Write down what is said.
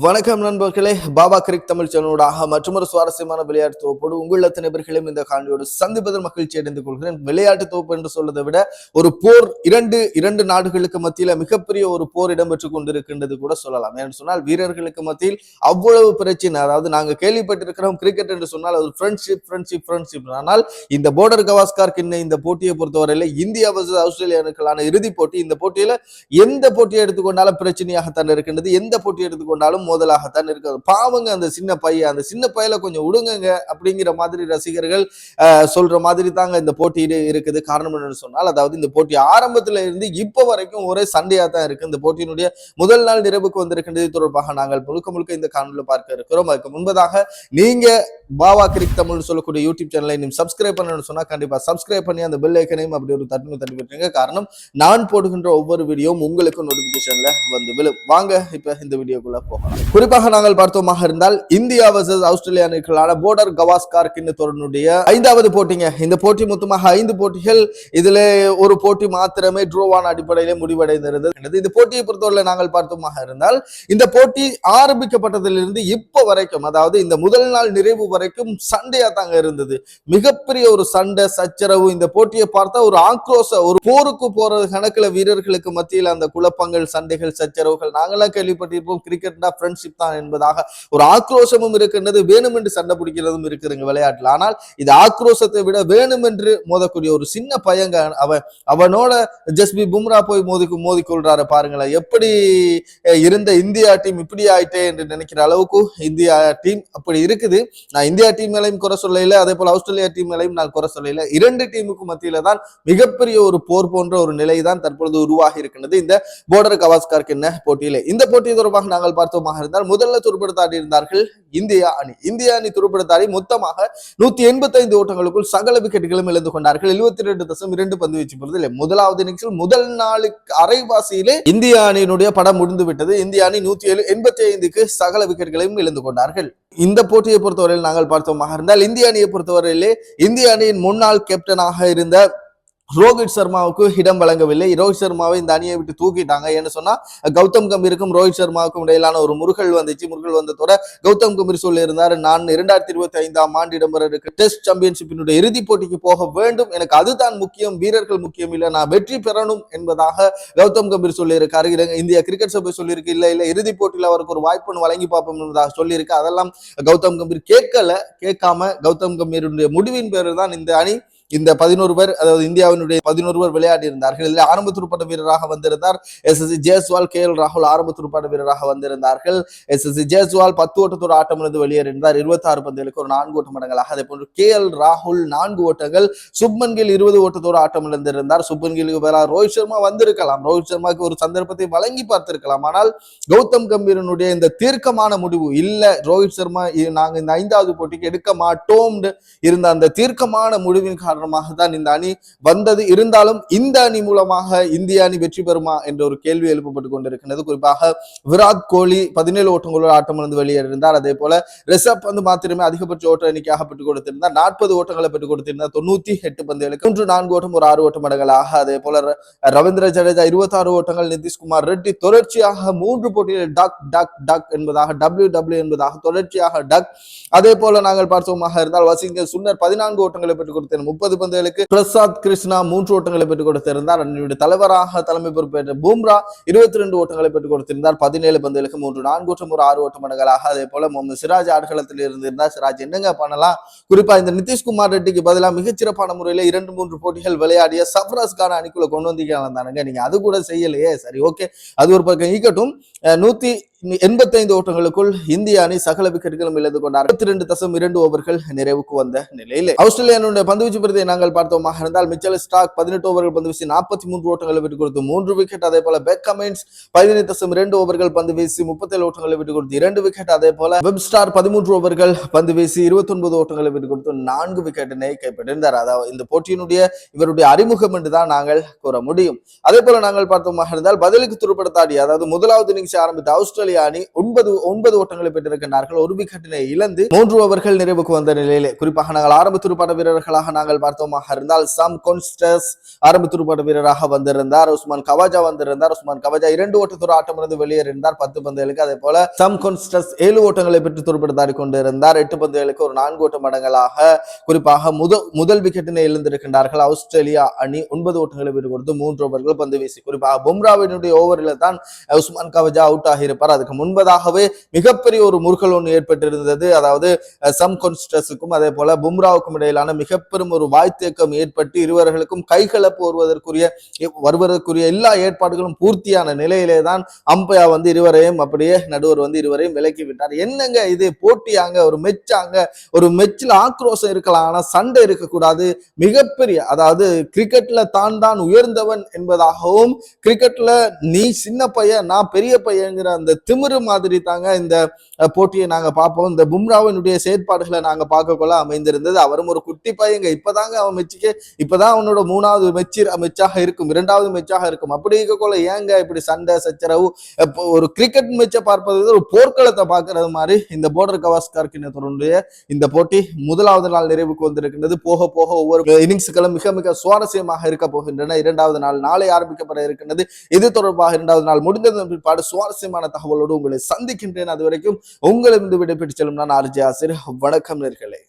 வணக்கம் நண்பர்களே. பாபா கிரிக் தமிழ் சேனலோடாக மற்றொரு சுவாரஸ்யமான விளையாட்டு தொகுப்போடு உங்கள் அத்தனை பேர்களையும் இந்த காணொலியோடு சந்திப்பதில் மகிழ்ச்சி அடைந்து கொள்கிறேன். விளையாட்டு தொகுப்பு என்று சொல்வதை விட ஒரு போர் இரண்டு இரண்டு நாடுகளுக்கு மத்தியில மிகப்பெரிய ஒரு போர் இடம்பெற்று கொண்டிருக்கின்றது கூட சொல்லலாம். ஏன்னு சொன்னால் வீரர்களுக்கு மத்தியில் அவ்வளவு பிரச்சனை. அதாவது நாங்கள் கேள்விப்பட்டிருக்கிறோம் கிரிக்கெட் என்று சொன்னால் அது ஃப்ரெண்ட்ஷிப் ஃப்ரெண்ட்ஷிப் ஃப்ரெண்ட்ஷிப் ஆனால் இந்த போர்டர் கவாஸ்கார் கிண்ண இந்த போட்டியை பொறுத்தவரையில இந்தியா வர்சஸ் ஆஸ்திரேலியாவுக்கான இறுதிப் போட்டி. இந்த போட்டியில எந்த போட்டியை எடுத்துக்கொண்டாலும் பிரச்சனையாகத்தான் இருக்கின்றது. எந்த போட்டியை எடுத்துக்கொண்டாலும் மோதலாகத்தான் இருக்குது பாவங்க அந்த சின்ன பையன் அந்த சின்ன பையில கொஞ்சம் விடுங்கங்க அப்படிங்கிற மாதிரி ரசிகர்கள் சொல்ற மாதிரி தாங்க இந்த போட்டி இருக்குது. காரணம் என்னன்னு சொன்னால் அதாவது இந்த போட்டி ஆரம்பத்துல இருந்து இப்போ வரைக்கும் ஒரே சண்டையா தான் இருக்கு. இந்த போட்டியினுடைய முதல் நாள் நிறைவுக்கு வந்திருக்கின்றது தொடர்பாக நாங்கள் முழுக்க முழுக்க இந்த காணொலியில் பார்க்க இருக்கிறோம். அதுக்கு முன்பதாக நீங்க பாவா கிரிக் தமிழ்னு சொல்லக்கூடிய யூடியூப் சேனலை நீங்க சப்ஸ்கிரைப் பண்ணணும்னு சொன்னா கண்டிப்பா சப்ஸ்கிரைப் பண்ணி அந்த பெல் ஐக்கனையும் அப்படி ஒரு தட்டு தட்டி விட்டுருங்க. காரணம் நான் போடுகின்ற ஒவ்வொரு வீடியோவும் உங்களுக்கு நோட்டிபிகேஷன்ல வந்து விழும். வாங்க இப்ப இந்த வீடியோக்குள்ள போகலாம். குறிப்பாக நாங்கள் பார்த்தோமாக இருந்தால் இந்தியா வர்சஸ் ஆஸ்திரேலியானுக்களான போர்டர் கவாஸ்கார் கிண்ணத்தொடனுடைய ஐந்தாவது போட்டிங்க. இந்த போட்டி மொத்தமாக ஐந்து போட்டிகள். இதுல ஒரு போட்டி மாத்திரமே ட்ரோவான அடிப்படையிலே முடிவடைந்திருந்தது. இந்த போட்டியை பொறுத்தவரை நாங்கள் பார்த்தோமாக இருந்தால் இந்த போட்டி ஆரம்பிக்கப்பட்டதிலிருந்து இப்போ வரைக்கும் அதாவது இந்த முதல் நாள் நிறைவு வரைக்கும் சண்டையா தாங்க இருந்தது. மிகப்பெரிய ஒரு சண்டை சச்சரவு இந்த போட்டியை பார்த்தா ஒரு ஆக்ரோஷ ஒரு போருக்கு போற கணக்குல வீரர்களுக்கு மத்தியில் அந்த குழப்பங்கள் சண்டைகள் சச்சரவுகள் நாங்களாம் கேள்விப்பட்டிருப்போம். கிரிக்கெட்னா ஃப்ரெண்ட்ஷிப் தான் என்பதாக ஒரு ஆக்ரோஷமும் இருக்கின்றது வேணுமென்று சண்டை பிடிக்கிறதும் இருக்குதுங்க விளையாட்டுல. ஆனால் இது ஆக்ரோஷத்தை விட வேணுமென்று மோதக்கூடிய ஒரு சின்ன பையங்க அவன் அவனோட ஜஸ்பி பும்ரா போய் மோதி கொள்றாரு பாருங்களேன். எப்படி இருந்த இந்தியா டீம் இப்படி ஆயிட்டே என்று நினைக்கிற அளவுக்கு இந்தியா டீம் அப்படி இருக்குது. நான் இந்தியா டீம் மேலையும் குறை சொல்லல அதே போல ஆஸ்திரேலியா டீம் மேலையும் நான் குறை சொல்லல. இரண்டு டீமுக்கு மத்தியில தான் மிகப்பெரிய ஒரு போர் போன்ற ஒரு நிலை தான் தற்பொழுது உருவாகி இருக்கின்றது. இந்த போர்டர் கவாஸ்கார் என்ன போட்டியிலே. இந்த போட்டி தொடர்பாக நாங்கள் பார்த்தோமாக இருந்தால் முதல்ல துருப்படுத்தாடி இருந்தார்கள் இந்தியா அணி. இந்திய அணி துருப்படுத்தாடி மொத்தமாக நூத்தி எண்பத்தி ஐந்து ஓட்டங்களுக்குள் சகல விக்கெட்டுகளும் இழந்து கொண்டார்கள். எழுபத்தி ரெண்டு தசம் இரண்டு பந்து வீச்சு பொறுத்தல முதலாவது இன்னிங்ஸில் முதல் நாளுக்கு அரைவாசியிலே இந்திய அணியினுடைய படம் முடிந்து விட்டது இந்திய அணி நூத்தி ஏழு எண்பத்தி ஐந்துக்கு சகல விக்கெட்டுகளையும் இழந்து கொண்டார்கள். இந்த போட்டியை பொறுத்தவரையில் நாங்கள் பார்த்தோமாக இருந்தால் இந்திய அணியை பொறுத்தவரையிலே இந்திய அணியின் முன்னாள் கேப்டனாக இருந்த ரோஹித் சர்மாவுக்கு இடம் வழங்கவில்லை. ரோஹித் சர்மாவை இந்த அணியை விட்டு தூக்கிட்டாங்க. ஏன்னு சொன்னா கௌதம் கம்பீருக்கும் ரோஹித் சர்மாவுக்கும் இடையிலான ஒரு முருகல் வந்துச்சு. முருகல் வந்ததோட கௌதம் கம்பீர் சொல்லியிருந்தார் நான் இரண்டாயிரத்தி இருபத்தி ஐந்தாம் ஆண்டு இடம்பெற இருக்க டெஸ்ட் சாம்பியன்ஷிப்பினுடைய இறுதிப் போட்டிக்கு போக வேண்டும். எனக்கு அதுதான் முக்கியம் வீரர்கள் முக்கியம் இல்லை. நான் வெற்றி பெறணும் என்பதாக கௌதம் கம்பீர் சொல்லியிருக்காரு. இலங்கை- இந்திய கிரிக்கெட் சபை சொல்லியிருக்கு. இல்ல இல்ல இறுதிப் போட்டியில் அவருக்கு ஒரு வாய்ப்புன்னு வழங்கி பார்ப்போம் என்பதாக சொல்லியிருக்கு. அதெல்லாம் கௌதம் கம்பீர் கேட்கல. கேட்காம கௌதம் கம்பீருடைய முடிவின் பேரில் தான் இந்த அணி இந்த பதினோரு பேர் அதாவது இந்தியாவினுடைய பதினோரு பேர் விளையாடி இருந்தார்கள் இதில் ஆரம்ப துடுப்பாட்ட வீரராக வந்திருந்தார் S S Jaiswal K L ராகுல் ஆரம்ப துடுப்பாட்ட வீரராக வந்திருந்தார்கள். எஸ் எஸ் ஜேஸ்வால் பத்து ஓட்டத்தோடு ஆட்டமிழந்து வெளியேறினார் இருபத்தி ஆறு பந்துகளுக்கு ஒரு நான்கு ஓட்ட மடங்களாக அதே போன்று கே எல் ராகுல் நான்கு ஓட்டங்கள் சுப்மன் கில் இருபது ஓட்டத்தோடு ஆட்டமிழந்திருந்தார். சுப்மன் கிலுக்கு பதிலாக ரோஹித் சர்மா வந்திருக்கலாம். ரோஹித் சர்மாக்கு ஒரு சந்தர்ப்பத்தை வழங்கி பார்த்திருக்கலாம். ஆனால் கௌதம் கம்பீரனுடைய இந்த தீர்க்கமான முடிவு இல்ல ரோஹித் சர்மா நாங்கள் நாங்க இந்த ஐந்தாவது போட்டிக்கு எடுக்க மாட்டோம் இருந்த அந்த தீர்க்கமான முடிவின் காரணம் காரணமாக தான் இந்த அணி வந்தது. இருந்தாலும் இந்த அணி மூலமாக இந்திய அணி வெற்றி பெறுமா என்ற ஒரு கேள்வி எழுப்பப்பட்டு கொண்டிருக்கிறது. குறிப்பாக விராட் கோலி பதினேழு ஓட்டங்களோடு ஆட்டமிழந்து வெளியேறியிருந்தார். அதே போல ரிஷப் வந்து மாத்திரமே அதிகபட்ச ஓட்ட எண்ணிக்கையாக பெற்றுக் கொடுத்திருந்தார். நாற்பது ஓட்டங்களை பெற்றுக் கொடுத்திருந்தார். தொண்ணூத்தி எட்டு பந்துகளுக்கு மூன்று நான்கு ஓட்டம் ஒரு ஆறு ஓட்டம் மடங்களாக அதே போல ரவீந்திர ஜடேஜா இருபத்தாறு ஓட்டங்கள் நிதிஷ்குமார் ரெட்டி தொடர்ச்சியாக மூன்று போட்டியில் டக் டக் டக் என்பதாக டபிள்யூ டபிள்யூ என்பதாக தொடர்ச்சியாக டக். அதே போல நாங்கள் பார்த்தோமாக இருந்தால் வசிங்க சுன்னர் பதினான்கு ஓட்டங்களை பெற்றுக் கொடுத்தார் முப்பது பந்துகளுக்கு பிரசாத் கிருஷ்ணா மூன்று ஓட்டங்களை பெற்றுக் கொடுத்திருந்தார். அணியுடைய தலைவராக தலைமை பொறுப்பேற்ற பூம்ரா இருபத்தி ரெண்டு ஓட்டங்களை பெற்றுக் கொடுத்திருந்தார். பதினேழு பந்துகளுக்கு மூன்று நான்கு ஓட்டம் ஒரு ஆறு ஓட்டம் மடங்களாக அதே போல முகமது சிராஜ் ஆடுகளத்தில் இருந்திருந்தார். சிராஜ் என்னங்க பண்ணலாம்? குறிப்பா இந்த நிதிஷ்குமார் ரெட்டிக்கு பதிலாக மிகச்சிறப்பான முறையில் இரண்டு மூன்று போட்டிகள் விளையாடிய சப்ராஸ்கான அணிக்குள்ள கொண்டு வந்தீங்க தானுங்க நீங்க அது கூட செய்யலையே. சரி ஓகே அது ஒரு பக்கம் ஈக்கட்டும் நூத்தி எண்பத்தைந்து ஓட்டங்களுக்குள் இந்திய அணி சகல விக்கெட்டுகளும் இழந்து கொண்டார். அறுபத்தி ரெண்டு தசம் இரண்டு ஓவர்கள் நிறைவுக்கு வந்த நிலையிலே. ஆஸ்திரேலியானுடைய பந்துவீச்சு பிரதியை நாங்கள் பார்த்தோமாக இருந்தால் மிச்சல் ஸ்டாக் பதினெட்டு ஓவர்கள் பந்து வீசி நாற்பத்தி மூன்று ஓட்டங்களை விட்டு கொடுத்து மூன்று விக்கெட் அதே போல பெக் கமெண்ட்ஸ் பதினைந்து தசம் இரண்டு ஓவர்கள் பந்து வீசி முப்பத்தேழு ஓட்டங்களை விட்டு கொடுத்து இரண்டு விக்கெட் அதே போல வெப் ஸ்டார் பதிமூன்று ஓவர்கள் பந்து வீசி இருபத்தி ஒன்பது ஓட்டங்களை விட்டு கொடுத்து நான்கு விக்கெட்டினை கைப்பற்றிருந்தார் அதாவது இந்த போட்டியினுடைய இவருடைய அறிமுகம் என்று தான் நாங்கள் கூற முடியும். அதே போல நாங்கள் பார்த்தோமாக இருந்தால் பதிலுக்கு துருப்படுத்தாடி அதாவது முதலாவது இன்னிங்ஸ் ஆரம்பித்த ஆஸ்திரேலியா ஆஸ்திரேலியா அணி ஒன்பது ஒன்பது ஓட்டங்களை பெற்றிருக்கின்றார்கள். ஒரு விக்கெட்டினை இழந்து மூன்று ஓவர்கள் நிறைவுக்கு வந்த நிலையிலே. குறிப்பாக நாங்கள் ஆரம்ப துடுப்பாட்ட வீரர்களாக நாங்கள் பார்த்தோமாக இருந்தால் சாம் கொன்ஸ்டஸ் ஆரம்ப துடுப்பாட்ட வீரராக வந்திருந்தார். உஸ்மான் கவாஜா வந்திருந்தார். உஸ்மான் கவாஜா இரண்டு ஓட்டத்தூர் ஆட்டமிருந்து வெளியேறினார் பத்து பந்துகளுக்கு அதே போல சம் கொன்ஸ்டஸ் ஏழு ஓட்டங்களை பெற்று துடுப்படுத்தாடி கொண்டிருந்தார். எட்டு பந்துகளுக்கு ஒரு நான்கு ஓட்ட மடங்களாக குறிப்பாக முதல் முதல் விக்கெட்டினை இழந்திருக்கின்றார்கள். ஆஸ்திரேலியா அணி ஒன்பது ஓட்டங்களை பெற்று கொடுத்து மூன்று ஓவர்கள் பந்து வீசி குறிப்பாக பும்ராவினுடைய ஓவரில் தான் உஸ்மான் கவஜா அவுட் ஆகியிருப்பார். அதுக்கு முன்பதாகவே மிகப்பெரிய ஒரு முறுகல் ஒன்று ஏற்பட்டிருந்தது. அதாவது சம் கொன்ஸ்டர்ஸுக்கும் அதே போல பும்ராவுக்கும் இடையிலான மிகப்பெரும் ஒரு வாய்த்தேக்கம் ஏற்பட்டு இருவர்களுக்கும் கைகலப்பு வருவதற்குரிய வருவதற்குரிய எல்லா ஏற்பாடுகளும் பூர்த்தியான நிலையிலே தான் அம்பையா வந்து இருவரையும் அப்படியே நடுவர் வந்து இருவரையும் விலக்கி விட்டார். என்னங்க இது? போட்டியாங்க? ஒரு மெச்சாங்க? ஒரு மெச்சில் ஆக்ரோஷம் இருக்கலாம் ஆனா சண்டை இருக்கக்கூடாது. மிகப்பெரிய அதாவது கிரிக்கெட்ல தான் தான் உயர்ந்தவன் என்பதாகவும் கிரிக்கெட்ல நீ சின்ன பையன் நான் பெரிய பையன்கிற அந்த திமிரு மாதிரி தாங்க இந்த போட்டியை நாங்க பார்ப்போம். இந்த பும்ராவினுடைய செயற்பாடுகளை நாங்க பார்க்கக்குள்ள அமைந்திருந்தது. அவரும் ஒரு குட்டி பையங்க. இப்பதாங்க அவன் மெச்சுக்கு இப்பதான் அவனோட மூணாவது மெச்சி மெச்சாக இருக்கும். இரண்டாவது மெச்சாக இருக்கும். அப்படி இருக்கக்குள்ள ஏங்க இப்படி சண்டை சச்சரவு ஒரு கிரிக்கெட் மெச்சை பார்ப்பது ஒரு போர்க்களத்தை பார்க்கறது மாதிரி இந்த போர்டர் கவாஸ்கர் கிண்ணத்தினுடைய இந்த போட்டி முதலாவது நாள் நிறைவுக்கு வந்திருக்கின்றது. போக போக ஒவ்வொரு இன்னிங்ஸ்களும் மிக மிக சுவாரஸ்யமாக இருக்க போகின்றன. இரண்டாவது நாள் நாளை ஆரம்பிக்கப்பட இருக்கின்றது. இது தொடர்பாக இரண்டாவது நாள் முடிந்தது பிற்பாடு சுவாரஸ்யமான தகவலோடு உங்களை சந்திக்கின்றேன். அது வரைக்கும் உங்களை விடைபெற்று செல்லும் நான் ஆர்ஜி ஆசிரியர். வணக்கம் நேர்களே.